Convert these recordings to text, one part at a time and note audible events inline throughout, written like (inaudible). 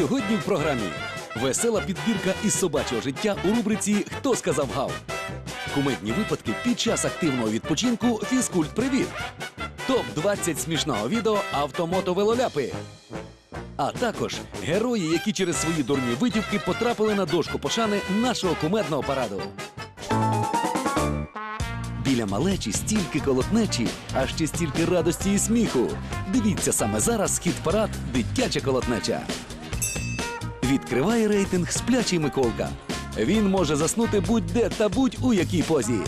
Сьогодні в програмі весела підбірка із собачого життя у рубриці Хто сказав гав? Кумедні випадки під час активного відпочинку Фізкульт Привіт. Топ 20 смішного відео автомотовелоляпи. А також герої, які через свої дурні витівки потрапили на дошку пошани нашого кумедного параду. Біля малечі стільки колотнечі, а ще стільки радості і сміху. Дивіться саме зараз хіт парад Дитяча колотнеча. Відкриває рейтинг сплячий Миколка. Він може заснути будь-де та будь у якій позі.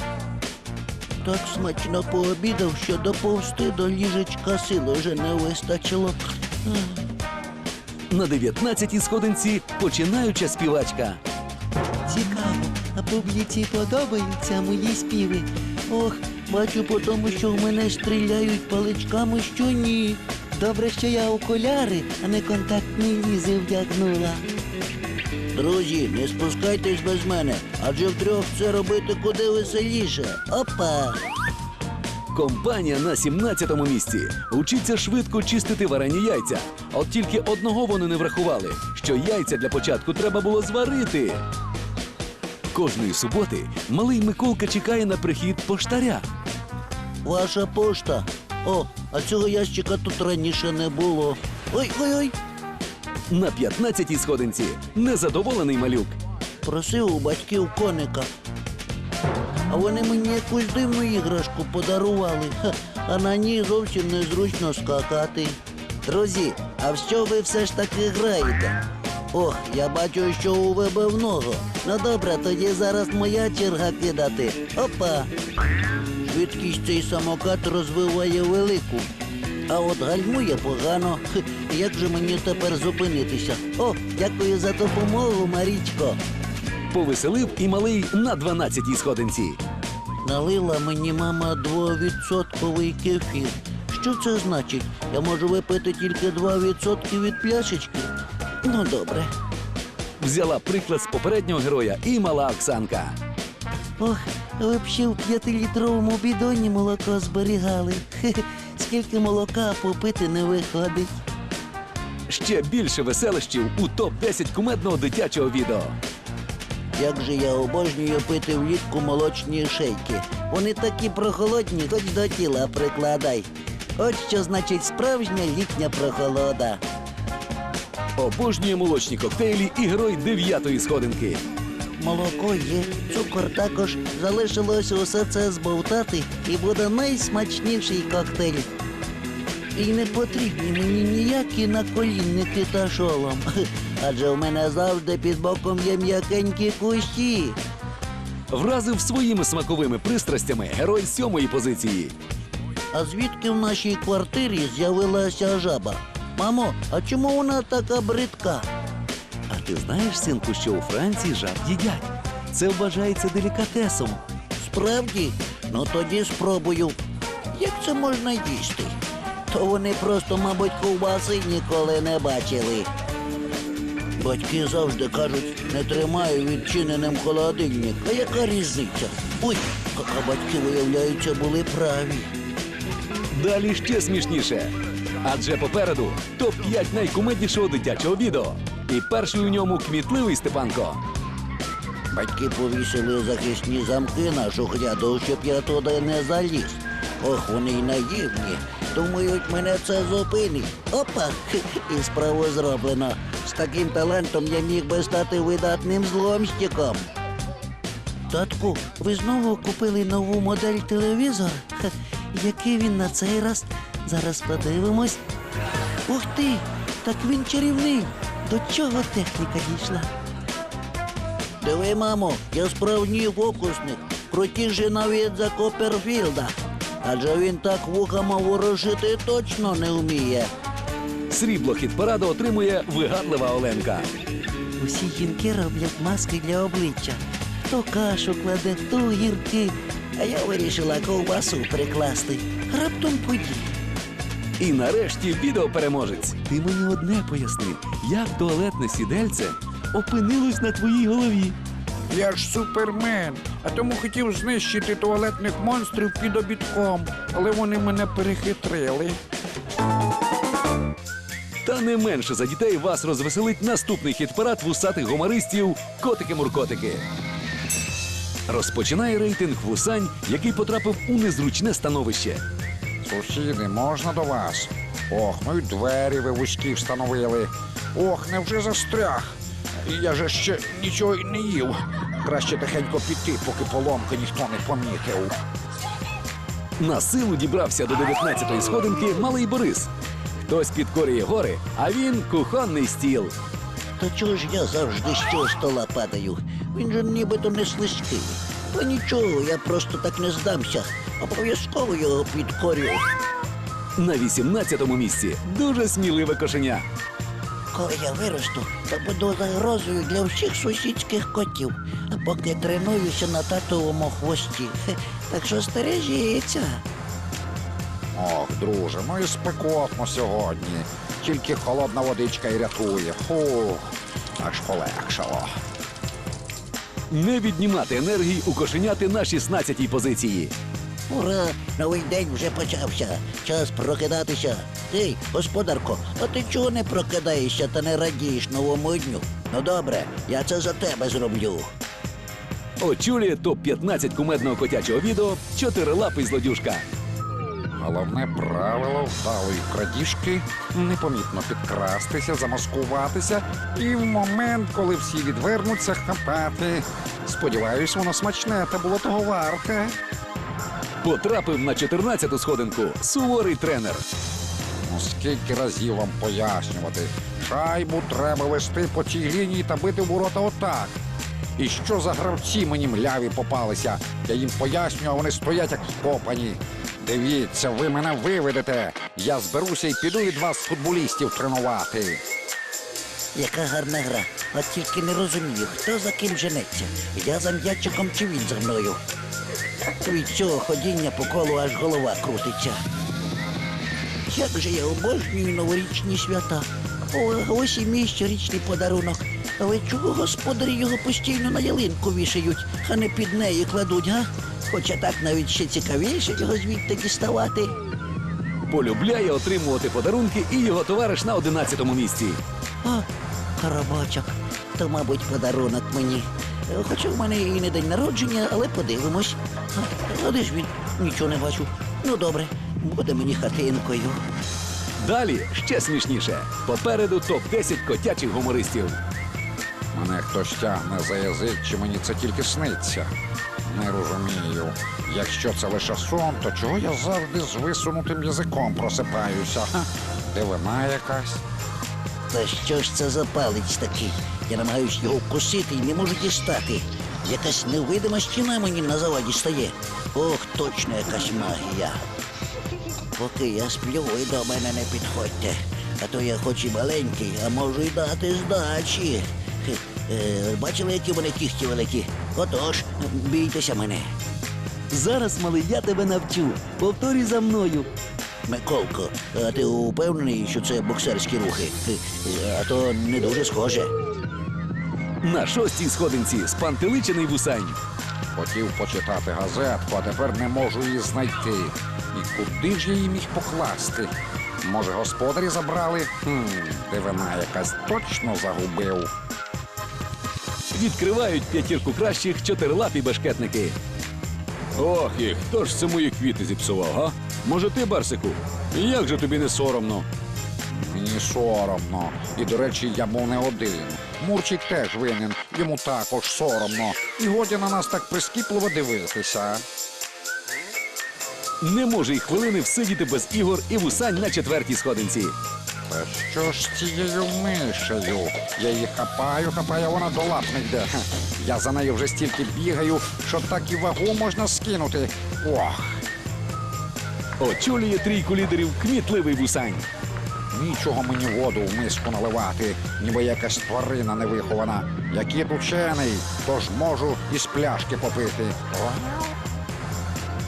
Так смачно пообідав, що доповзти до ліжечка сил уже не вистачило. На 19-й сходинці починаюча співачка. Цікаво, а публіці подобаються мої співи. Ох, бачу по тому, що в мене стріляють паличками, що ні. Добре, що я окуляри, а не контактні лізи вдягнула. Друзі, не спускайтесь без мене, адже втрьох це робити куди веселіше. Опа! Компанія на 17-му місці. Учиться швидко чистити варені яйця. От тільки одного вони не врахували, що яйця для початку треба було зварити. Кожної суботи малий Миколка чекає на прихід поштаря. Ваша пошта. О, а цього ящика тут раніше не було. Ой, ой, ой. На 15-й сходинці незадоволений малюк. Просив у батьків коника. А вони мені якусь дивну іграшку подарували, а на ній зовсім незручно скакати. Друзі, а в що ви все ж таки граєте? Ох, я бачу, що у вибивного. Ну добре, тоді зараз моя черга кидати. Опа! Швидкість цей самокат розвиває велику. А от гальмує погано. Хе, Як же мені тепер зупинитися? О, дякую за допомогу, Марічко. Повеселив і малий на 12-й сходинці. Налила мені мама двовідсотковий кефір. Що це значить? Я можу випити тільки 2% від пляшечки? Ну, добре. Взяла приклад з попереднього героя і мала Оксанка. Ох, ви б ще в п'ятилітровому бідоні молоко зберігали. Хе-хе, Скільки молока попити не виходить. Ще більше веселищів у топ-10 кумедного дитячого відео. Як же я обожнюю пити влітку молочні шейки. Вони такі прохолодні, хоч до тіла прикладай. От що значить справжня літня прохолода. Обожнює молочні коктейлі і герой 9-ї сходинки. Молоко є, цукор також. Залишилось усе це збовтати і буде найсмачніший коктейль. І не потрібні мені ніякі наколінники та шолом. (laughs) Адже в мене завжди під боком є м'якенькі кущі. Вразив своїми смаковими пристрастями герой сьомої позиції. А звідки в нашій квартирі з'явилася жаба? Мамо, а чому вона така бридка? Ти знаєш, синку, що у Франції жаб їдять? Це вважається делікатесом. Справді? Ну тоді спробую. Як це можна їсти? То вони просто, мабуть, ковбаси ніколи не бачили. Батьки завжди кажуть, не тримаю відчиненим холодильник. А яка різниця? Ой, а батьки, виявляється, були праві. Далі ще смішніше. Адже попереду топ-5 найкумеднішого дитячого відео. І перший у ньому кмітливий Степанко. Батьки повісили захисні замки на шухляду, щоб я туди не заліз. Ох, вони й наївні. Думають, мене це зупинить. Опа! І справу зроблено. З таким талантом я міг би стати видатним зломщиком. Татку, ви знову купили нову модель телевізора? Який він на цей раз? Зараз подивимось. Ух ти! Так він чарівний. До чого техніка дійшла? Диви, мамо, я справжній фокусник, крутіший навіть за Копперфілда. Адже він так вухами ворожити точно не вміє. Срібло хіт параду отримує вигадлива Оленка. Усі жінки роблять маски для обличчя. Хто кашу кладе, хто гірки. А я вирішила ковбасу прикласти. Раптом подій. І нарешті відеопереможець. Ти мені одне поясни, як туалетне сідельце опинилось на твоїй голові. Я ж супермен, а тому хотів знищити туалетних монстрів під обідком, але вони мене перехитрили. Та не менше за дітей вас розвеселить наступний хіт-парад вусатих гумористів Котики-муркотики. Розпочинає рейтинг вусань, який потрапив у незручне становище. Сусіди, можна до вас? Ох, ну й двері ви вузькі встановили. Ох, невже застряг? Я же ще нічого й не їв. Краще тихенько піти, поки поломки ніхто не помітив. На силу дібрався до 19-ї сходинки малий Борис. Хтось підкорює гори, а він кухонний стіл. То чого ж я завжди з цього стола падаю? Він же нібито не слизький. Та нічого, я просто так не здамся. Обов'язково його підкорю. На 18-му місці дуже сміливе кошеня. Коли я виросту, то буду загрозою для всіх сусідських котів, а поки тренуюся на татовому хвості. Так що стережіться. Ох, друже, ну і спекотно сьогодні. Тільки холодна водичка й рятує. Фух, аж полегшало. Не віднімати енергії у кошеняти на 16-й позиції. Ура! Новий день вже почався. Час прокидатися. Ти, господарко, а ти чого не прокидаєшся та не радієш новому дню? Ну добре, я це за тебе зроблю. Очолює топ-15 кумедного котячого відео Чотирилапий злодюжка. Головне правило вдалої крадіжки непомітно підкрастися, замаскуватися і в момент, коли всі відвернуться, хапати. Сподіваюсь, воно смачне та було того варте. Потрапив на 14-ту сходинку суворий тренер. Ну скільки разів вам пояснювати? Шайбу треба вести по цій лінії та бити в ворота отак. І що за гравці мені мляві попалися? Я їм пояснюю, а вони стоять як вкопані. Дивіться, ви мене виведете. Я зберуся і піду від вас футболістів тренувати. Яка гарна гра. От тільки не розумію, хто за ким женеться. Я за м'ячиком чи він за мною. Від цього ходіння по колу аж голова крутиться. Як же я обожнюю новорічні свята. О, ось і мій щорічний подарунок. Але чого господарі його постійно на ялинку вішають, а не під неї кладуть, га? Хоча так навіть ще цікавіше його звідти діставати. Полюбляє отримувати подарунки і його товариш на 11-му місці. А, коробочок. То, мабуть, подарунок мені. Хоча в мене і не день народження, але подивимось. А, а де ж він? Нічого не бачу. Ну добре, буде мені хатинкою. Далі ще смішніше. Попереду топ-10 котячих гумористів. Мене хтось тягне за язик, чи мені це тільки сниться? Не розумію. Якщо це лише сон, то чого я завжди з висунутим язиком просипаюся? Ха, Дивина якась. Та що ж це за палець такий? Я намагаюсь його вкусити і не можу дістати. Якась невидима стіна мені на заваді стає. Ох, точно якась магія. Поки я сплю, ви до мене не підходьте. А то я хоч і маленький, а можу й дати здачі. Хе, Е, бачили, які в мене кіхті великі? Отож, бійтеся мене. Зараз, малий, я тебе навчу. Повторюй за мною. Миколко, а ти упевнений, що це боксерські рухи? Хе, А то не дуже схоже. На шостій сходинці спантеличений вусань. Хотів почитати газетку, а тепер не можу її знайти. І куди ж я її міг покласти? Може, господарі забрали? Хм, дивина якась точно загубив. Відкривають п'ятірку кращих чотирилапі бешкетники. Ох, і хто ж це мої квіти зіпсував, га? Може, ти, Барсику? Як же тобі не соромно? Мені соромно. І, до речі, я був не один. Мурчик теж винен, йому також соромно. І годі на нас так прискіпливо дивитися. Не може й хвилини всидіти без ігор і вусань на четвертій сходинці. Та що ж з цією мишею? Я її хапаю, хапаю, а вона до лап не йде. Я за нею вже стільки бігаю, що так і вагу можна скинути. Ох, Очолює трійку лідерів кмітливий вусань. Нічого мені воду в миску наливати, ніби якась тварина невихована. Я кіт учений, тож можу із пляшки попити.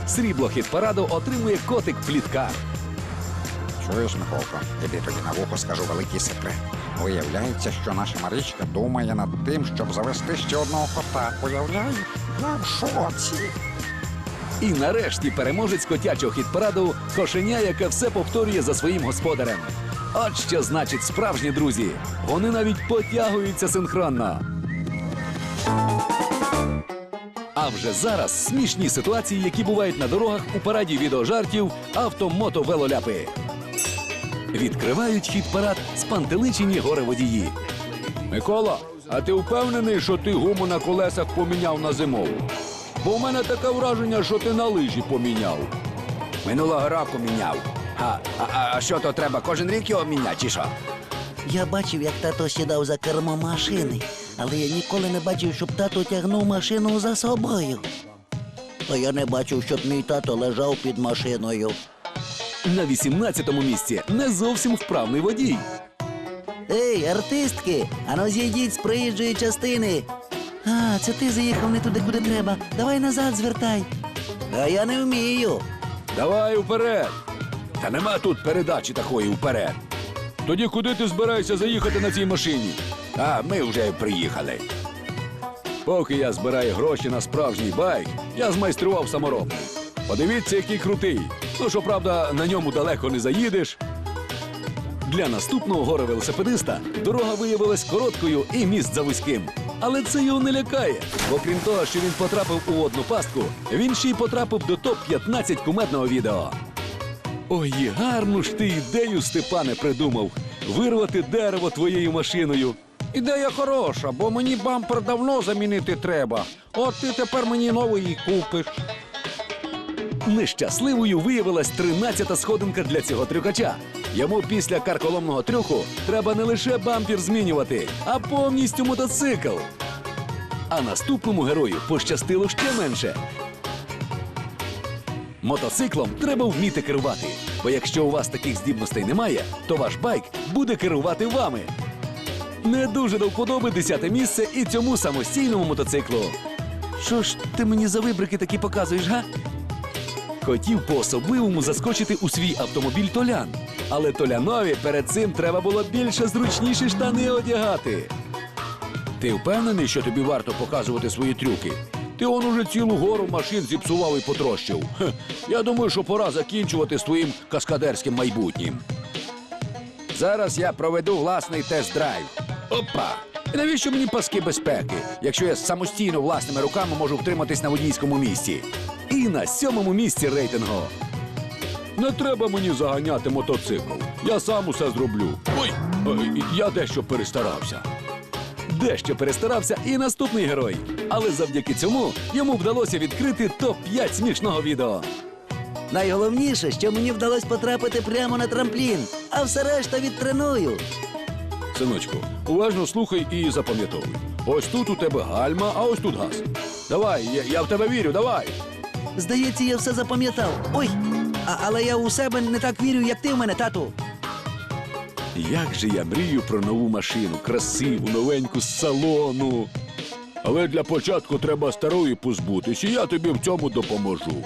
Срібло хіт-параду отримує котик пліткар. Чуєш, Миколко, іди тобі на вухо скажу великий секрет. Виявляється, що наша Марічка думає над тим, щоб завести ще одного кота. Уявляєш? Я в шоці. І нарешті переможець котячого хіт-параду кошеня, яке все повторює за своїм господарем. От що значить справжні друзі. Вони навіть потягуються синхронно. А вже зараз смішні ситуації, які бувають на дорогах у параді відеожартів автомото-велоляпи. Відкривають хід парад спантеличені горе-водії. Микола, а ти впевнений, що ти гуму на колесах поміняв на зимову? Бо в мене таке враження, що ти на лижі поміняв. Минулого року міняв. А, а, а що то треба? Кожен рік його міняти, чи що? Я бачив, як тато сідав за кермо машини, але я ніколи не бачив, щоб тато тягнув машину за собою. А я не бачив, щоб мій тато лежав під машиною. На 18-му місці не зовсім вправний водій. Ей, артистки, ану зійдіть з проїжджої частини. А, це ти заїхав не туди, куди треба. Давай назад звертай. А я не вмію. Давай вперед. Та нема тут передачі такої вперед. Тоді куди ти збираєшся заїхати на цій машині? А ми вже приїхали. Поки я збираю гроші на справжній байк, я змайстрував саморобний. Подивіться, який крутий. Ну, щоправда, на ньому далеко не заїдеш. Для наступного горе-велосипедиста дорога виявилась короткою і міст завузьким. Але це його не лякає. Бо крім того, що він потрапив у одну пастку, він ще й потрапив до топ-15 кумедного відео. Ой, гарну ж ти ідею, Степане, придумав вирвати дерево твоєю машиною. Ідея хороша, бо мені бампер давно замінити треба. От ти тепер мені новий купиш. Нещасливою виявилась 13-та сходинка для цього трюкача. Йому після карколомного трюку треба не лише бампір змінювати, а повністю мотоцикл. А наступному герою пощастило ще менше. Мотоциклом треба вміти керувати. Бо якщо у вас таких здібностей немає, то ваш байк буде керувати вами. Не дуже до вподоби десяте місце і цьому самостійному мотоциклу. Що ж ти мені за вибрики такі показуєш, га? Хотів по-особливому заскочити у свій автомобіль Толян. Але Толянові перед цим треба було більше зручніші штани одягати. Ти впевнений, що тобі варто показувати свої трюки? Ти он уже цілу гору машин зіпсував і потрощив. Хе, я думаю, що пора закінчувати з твоїм каскадерським майбутнім. Зараз я проведу власний тест-драйв. Опа! І навіщо мені паски безпеки, якщо я самостійно власними руками можу втриматись на водійському місці? І на сьомому місці рейтингу. Не треба мені заганяти мотоцикл. Я сам усе зроблю. Ой, ой, я дещо перестарався. Дещо перестарався і наступний герой. Але завдяки цьому йому вдалося відкрити топ-5 смішного відео. Найголовніше, що мені вдалося потрапити прямо на трамплін, а все решта відтреную. Синочку, уважно слухай і запам'ятовуй. Ось тут у тебе гальма, а ось тут газ. Давай, я, я в тебе вірю, давай. Здається, я все запам'ятав. Ой, а, але я у себе не так вірю, як ти в мене, тату. Як же я мрію про нову машину, красиву, новеньку з салону. Але для початку треба старої позбутись, і я тобі в цьому допоможу.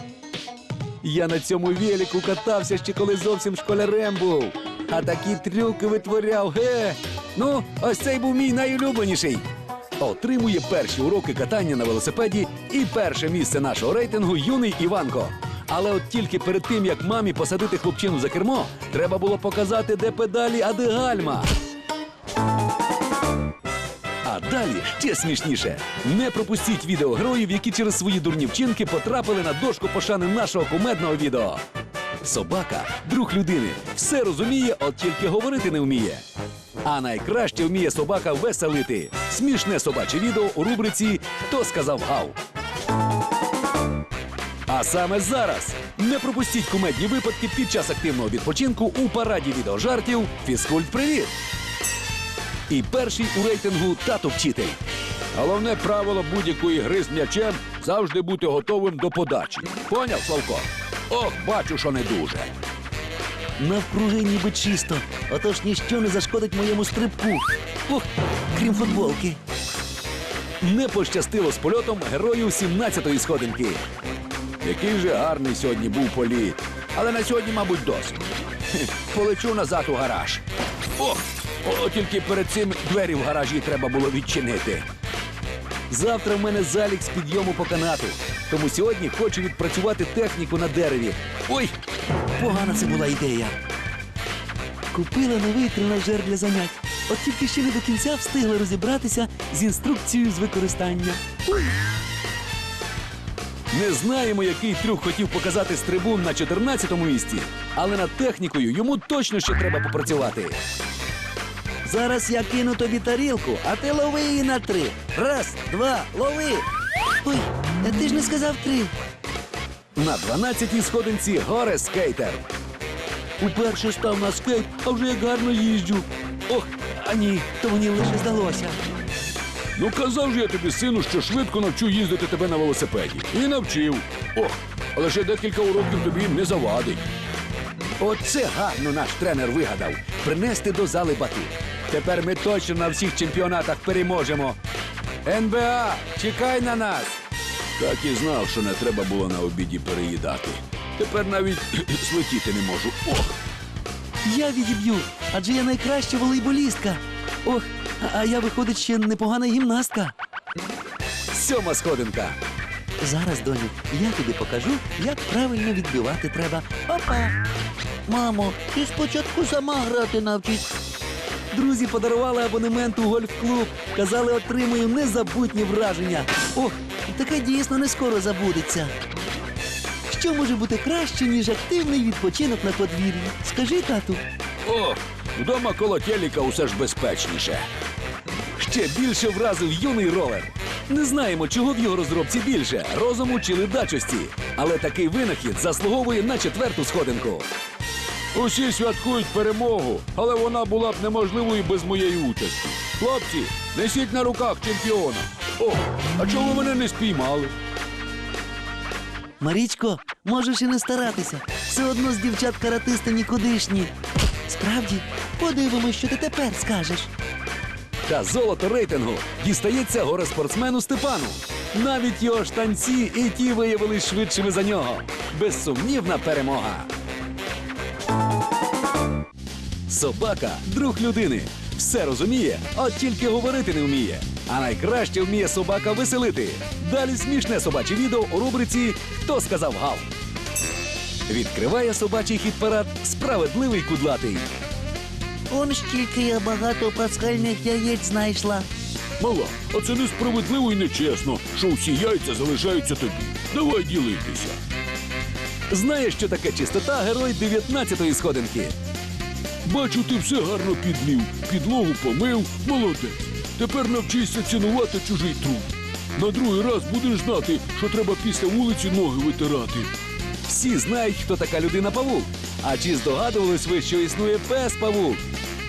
Я на цьому велику катався ще коли зовсім школярем був. А такі трюки витворяв. Ге. Ну, ось цей був мій найулюбленіший. Отримує перші уроки катання на велосипеді і перше місце нашого рейтингу юний Іванко. Але от тільки перед тим, як мамі посадити хлопчину за кермо, треба було показати, де педалі, а де гальма. А далі ще смішніше. Не пропустіть відео героїв, які через свої дурні вчинки потрапили на дошку пошани нашого кумедного відео. Собака, друг людини, все розуміє, от тільки говорити не вміє. А найкраще вміє собака веселити. Смішне собаче відео у рубриці Хто сказав гав. А саме зараз не пропустіть кумедні випадки під час активного відпочинку у параді відеожартів Фізкульт Привіт. І перший у рейтингу тато вчитель. Головне правило будь-якої гри з м'ячем завжди бути готовим до подачі. Поняв, Славко? Ох, бачу, що не дуже. Навкруги ніби чисто, отож ніщо не зашкодить моєму стрибку. Ох, крім футболки. Не пощастило з польотом герою 17-ї сходинки. Який же гарний сьогодні був політ. Але на сьогодні, мабуть, досить. Полечу назад у гараж. О, тільки перед цим двері в гаражі треба було відчинити. Завтра в мене залік з підйому по канату. Тому сьогодні хочу відпрацювати техніку на дереві. Ой, погана це була ідея. Купила новий тренажер для занять. От тільки ще не до кінця встигла розібратися з інструкцією з використання. Не знаємо, який трюк хотів показати стрибун на 14-му місці, але над технікою йому точно ще треба попрацювати. Зараз я кину тобі тарілку, а ти лови її на три. Раз, два, лови. Ой, а ти ж не сказав три. На 12-й сходинці горе скейтер. Уперше став на скейт, а вже як гарно їжджу. Ох, а ні, то мені лише здалося. Ну казав же я тобі, сину, що швидко навчу їздити тебе на велосипеді. І навчив. Ох, але ще декілька уроків тобі не завадить. Оце гарно наш тренер вигадав принести до зали батут. Тепер ми точно на всіх чемпіонатах переможемо. НБА, чекай на нас! Так і знав, що не треба було на обіді переїдати. Тепер навіть (clears throat) злетіти не можу. Ох, Я відіб'ю, адже я найкраща волейболістка. Ох, а- я, виходить, ще непогана гімнастка. Сьома сходинка. Зараз, доню, я тобі покажу, як правильно відбивати треба. Опа! Мамо, ти спочатку сама грати навчись. Друзі подарували абонемент у гольф-клуб. Казали, отримую незабутні враження. Ох, таке дійсно не скоро забудеться. Що може бути краще, ніж активний відпочинок на подвір'ї? Скажи, тату. ох, вдома коло телека усе ж безпечніше. Ще більше вразив юний ровер. Не знаємо, чого в його розробці більше розуму чи ледачості. Але такий винахід заслуговує на четверту сходинку. Усі святкують перемогу, але вона була б неможливою без моєї участі. Хлопці, несіть на руках чемпіона. О, а чого мене не спіймали? Марічко, можеш і не старатися. Все одно з дівчат каратисти нікудишні. Справді, подивимось, що ти тепер скажеш. Та золото рейтингу дістається горе-спортсмену Степану. Навіть його штанці і ті виявились швидшими за нього. Безсумнівна перемога. Собака друг людини. Все розуміє, от тільки говорити не вміє. А найкраще вміє собака веселити. Далі смішне собаче відео у рубриці Хто сказав гав. Відкриває собачий хіт-парад справедливий кудлатий. Он стільки я багато пасхальних яєць знайшла. Мала, а це несправедливо і нечесно, що усі яйця залишаються тобі. Давай ділитися. Знає, що таке чистота герой 19-ї сходинки. Бачу, ти все гарно підмів, підлогу помив, молодець. Тепер навчися цінувати чужий труд. На другий раз будеш знати, що треба після вулиці ноги витирати. Всі знають, хто така людина павук. А чи здогадувались ви, що існує пес павук?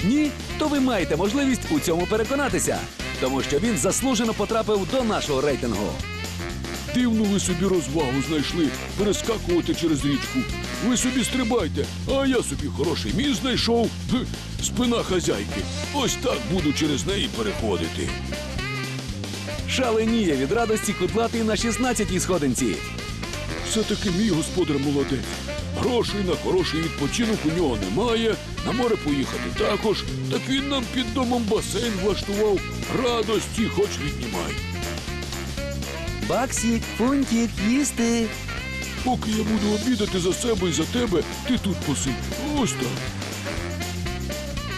Ні, то ви маєте можливість у цьому переконатися, тому що він заслужено потрапив до нашого рейтингу. Дивну ви собі розвагу знайшли перескакувати через річку. Ви собі стрибайте, а я собі хороший міст знайшов. Спина хазяйки. Ось так буду через неї переходити. Шаленіє від радості кудлатий на 16-й сходинці. Все-таки мій господар молодець. Грошей на хороший відпочинок у нього немає, на море поїхати також. Так він нам під домом басейн влаштував. Радості хоч віднімай. Баксік, фунтик, їсти. Поки я буду обідати за себе і за тебе, ти тут посидь. Ось так.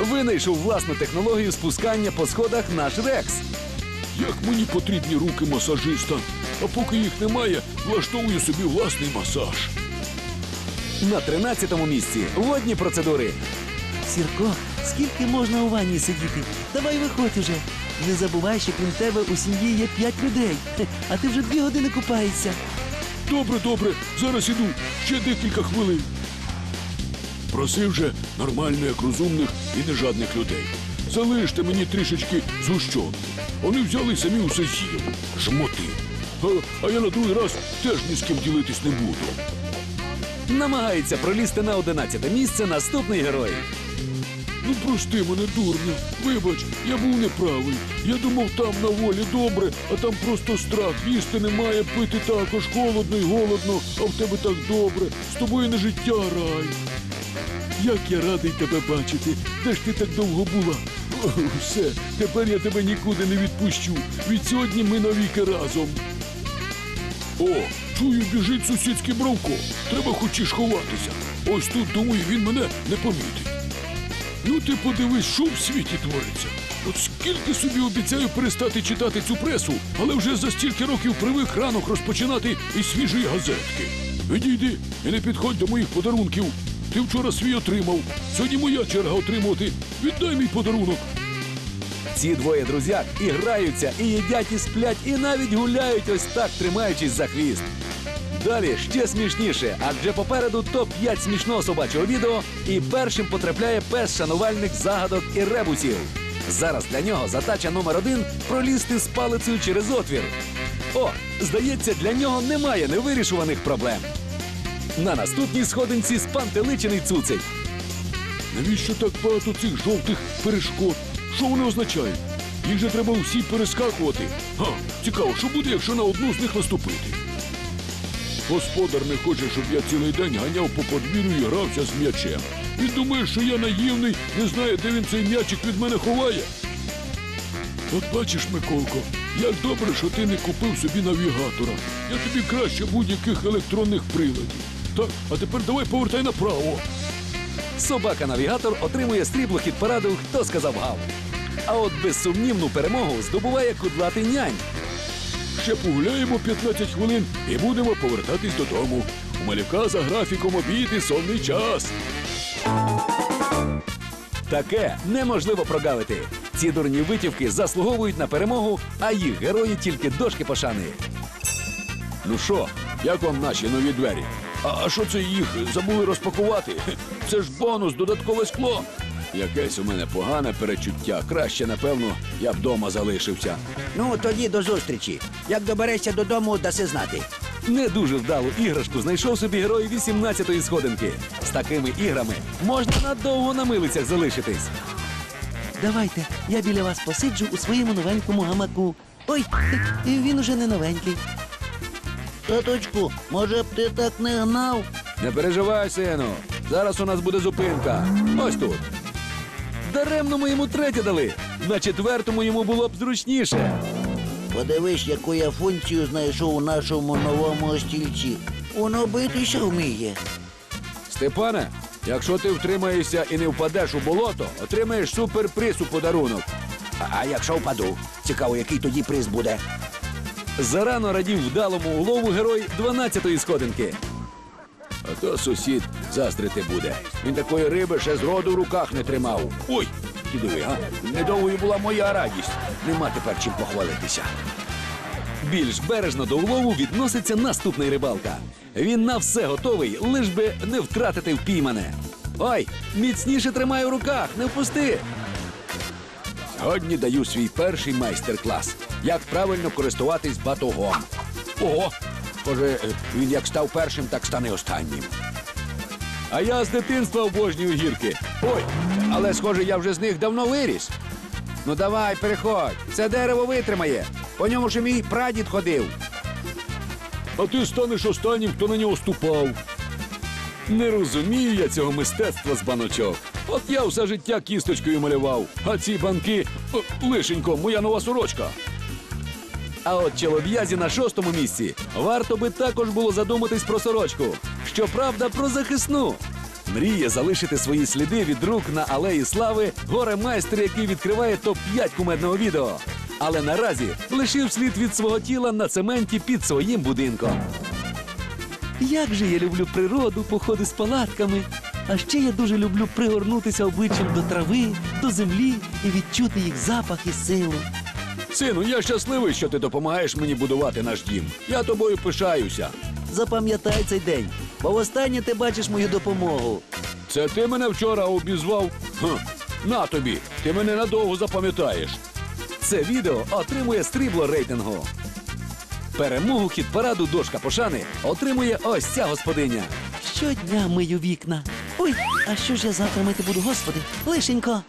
Винайшов власну технологію спускання по сходах наш Рекс. Як мені потрібні руки масажиста, а поки їх немає, влаштовую собі власний масаж. На 13-му місці водні процедури. Сірко, скільки можна у ванні сидіти? Давай виходь уже. Не забувай, що крім тебе у сім'ї є п'ять людей, Хе, а ти вже дві години купаєшся. Добре, добре, зараз іду. Ще декілька хвилин. Просив же нормально, як розумних і нежадних людей. Залиште мені трішечки згущенки. Вони взяли самі усе з'їли. Жмоти. А, а я на другий раз теж ні з ким ділитись не буду. Намагається пролізти на 11-те місце наступний герой. Ну прости мене, дурню. Вибач, я був неправий. Я думав, там на волі добре, а там просто страх. Їсти немає, пити також холодно і голодно, а в тебе так добре. З тобою не життя рай. Як я радий тебе бачити. Де ж ти так довго була? О, (laughs) все, тепер я тебе нікуди не відпущу. Від сьогодні ми навіки разом. О, чую, біжить сусідський бровко. Треба хочеш ховатися. Ось тут, думаю, він мене не помітить. Ну ти подивись, що в світі твориться. От скільки собі обіцяю перестати читати цю пресу, але вже за стільки років привик ранок розпочинати із свіжої газетки. Відійди і не підходь до моїх подарунків. Ти вчора свій отримав. Сьогодні моя черга отримувати. Віддай мій подарунок. Ці двоє друзяк і граються, і їдять, і сплять, і навіть гуляють ось так, тримаючись за хвіст. Далі ще смішніше, адже попереду топ-5 смішного собачого відео, і першим потрапляє пес шанувальник загадок і ребусів. Зараз для нього задача номер один пролізти з палицею через отвір. О, здається, для нього немає невирішуваних проблем. На наступній сходинці спантеличений цуцик. Навіщо так багато цих жовтих перешкод? Що вони означають? Їх же треба всі перескакувати. Га, цікаво, що буде, якщо на одну з них наступити? Господар не хоче, щоб я цілий день ганяв по подвір'ю і грався з м'ячем. Він думає, що я наївний, не знає, де він цей м'ячик від мене ховає. От бачиш, Миколко, як добре, що ти не купив собі навігатора. Я тобі краще будь-яких електронних приладів. Так, а тепер давай повертай направо. Собака-навігатор отримує срібло хід параду Хто сказав гав. А от безсумнівну перемогу здобуває кудлатий нянь. Ще погуляємо 15 хвилин і будемо повертатись додому. У малюка за графіком обід і сонний час. Таке неможливо прогавити. Ці дурні витівки заслуговують на перемогу, а їх герої тільки дошки пошани. Ну що, як вам наші нові двері? А що це їх забули розпакувати? Це ж бонус, додаткове скло. Якесь у мене погане перечуття. Краще, напевно, я б вдома залишився. Ну, тоді до зустрічі. Як доберешся додому, даси знати. Не дуже вдалу іграшку знайшов собі герой 18-ї сходинки. З такими іграми можна надовго на милицях залишитись. Давайте, я біля вас посиджу у своєму новенькому гамаку. Ой, і він уже не новенький. Таточку, може б ти так не гнав? Не переживай, сину. Зараз у нас буде зупинка. Ось тут. Даремно ми йому третє дали. На четвертому йому було б зручніше. Подивись, яку я функцію знайшов у нашому новому стільці. Воно битися вміє. Степане, якщо ти втримаєшся і не впадеш у болото, отримаєш суперприз у подарунок. А, а якщо впаду, цікаво, який тоді приз буде. Зарано радів вдалому улову герой 12-ї сходинки. А то сусід заздрити буде. Він такої риби ще з роду в руках не тримав. Ой, ти диви, а? Недовгою була моя радість. Нема тепер чим похвалитися. Більш бережно до улову відноситься наступний рибалка. Він на все готовий, лиш би не втратити впіймане. Ой, міцніше тримай у руках, не впусти. Сьогодні даю свій перший майстер-клас. Як правильно користуватись батогом. Ого! Схоже, е, він як став першим, так стане останнім. А я з дитинства обожнюю гірки. Ой, але схоже, я вже з них давно виріс. Ну давай, переходь. Це дерево витримає. По ньому ж і мій прадід ходив. А ти станеш останнім, хто на нього ступав. Не розумію я цього мистецтва з баночок. От я все життя кісточкою малював, а ці банки лишенько, моя нова сорочка. А от чолов'язі на шостому місці варто би також було задуматись про сорочку. Щоправда, про захисну. Мріє залишити свої сліди від рук на алеї слави горе майстер, який відкриває топ-5 кумедного відео. Але наразі лишив слід від свого тіла на цементі під своїм будинком. Як же я люблю природу, походи з палатками. А ще я дуже люблю пригорнутися обличчям до трави, до землі і відчути їх запах і силу. Сину, я щасливий, що ти допомагаєш мені будувати наш дім. Я тобою пишаюся. Запам'ятай цей день, бо востаннє ти бачиш мою допомогу. Це ти мене вчора обізвав? Хм. На тобі, ти мене надовго запам'ятаєш. Це відео отримує стрібло рейтингу. Перемогу хід параду дошка пошани отримує ось ця господиня. Щодня мию вікна. Ой, а що ж я завтра мити буду, господи? Лишенько.